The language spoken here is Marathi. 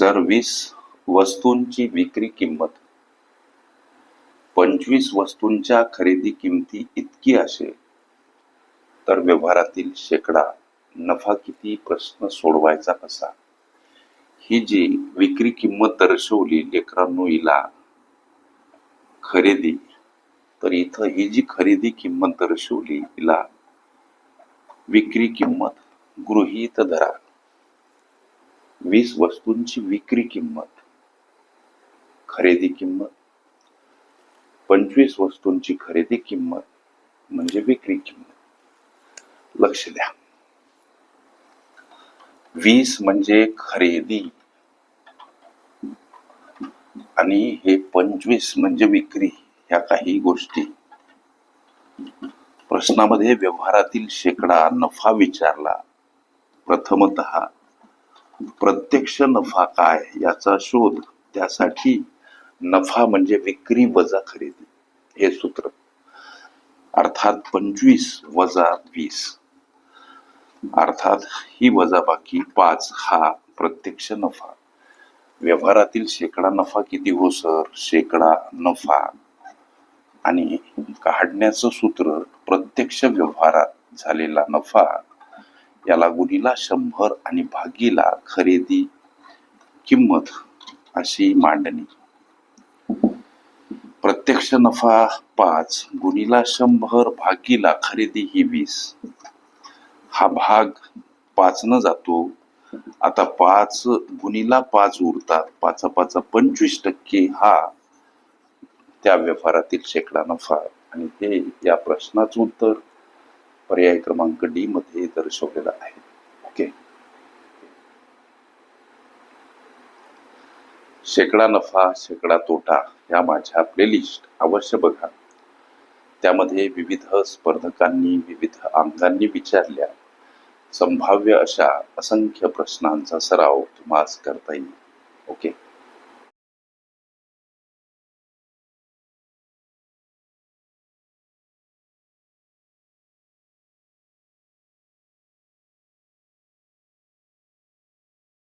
जर वीस वस्तूंची विक्री किंमत. पंचवीस वस्तूंच्या खरेदी किमती इतकी असेल तर व्यवहारातील शेकडा नफा किती प्रश्न सोडवायचा कसा? ही जी विक्री किंमत दर्शवली लेकरांनो हिला खरेदी तर इथं ही जी खरेदी किंमत दर्शवली हिला विक्री किंमत गृहीत धरा. वीस वस्तूंची विक्री किंमत खरेदी किंमत पंचवीस वस्तूंची खरेदी किंमत म्हणजे विक्री किंमत. लक्ष द्या. वीस म्हणजे खरेदी आणि हे पंचवीस म्हणजे विक्री ह्या काही गोष्टी. प्रश्नामध्ये व्यवहारातील शेकडा नफा विचारला. प्रथमत प्रत्यक्ष नफा काय याचा शोध त्यासाठी नफा म्हणजे विक्री वजा खरेदी हे सूत्र. अर्थात पंचवीस वजा वीस. अर्थात ही वजाबाकी पाच हा प्रत्यक्ष नफा. व्यवहारातील शेकडा नफा किती हो सर? शेकडा नफा. आणि काढण्याचं सूत्र प्रत्यक्ष व्यवहारात झालेला नफा याला गुणीला शंभर आणि भागीला खरेदी किंमत अशी मांडणी. प्रत्यक्ष नफा पाच गुणीला शंभर भागीला खरेदी ही वीस. हा भाग पाच न जातो. आता पाच गुणीला पाच उरतात. पाच पाच पंचवीस टक्के हा त्या व्यवहारातील शेकडा नफा आणि हे या प्रश्नाचं उत्तर पर्याय क्रमांक डी मध्ये दर्शवलेला आहे. ओके शेकडा नफा शेकडा तोटा या माझ्या प्लेलिस्ट अवश्य बघा. त्यामध्ये विविध स्पर्धकांनी विविध अंगांनी विचारल्या. संभाव्य अशा असंख्य प्रश्नांचा सराव तुम्हाला करता येईल. ओके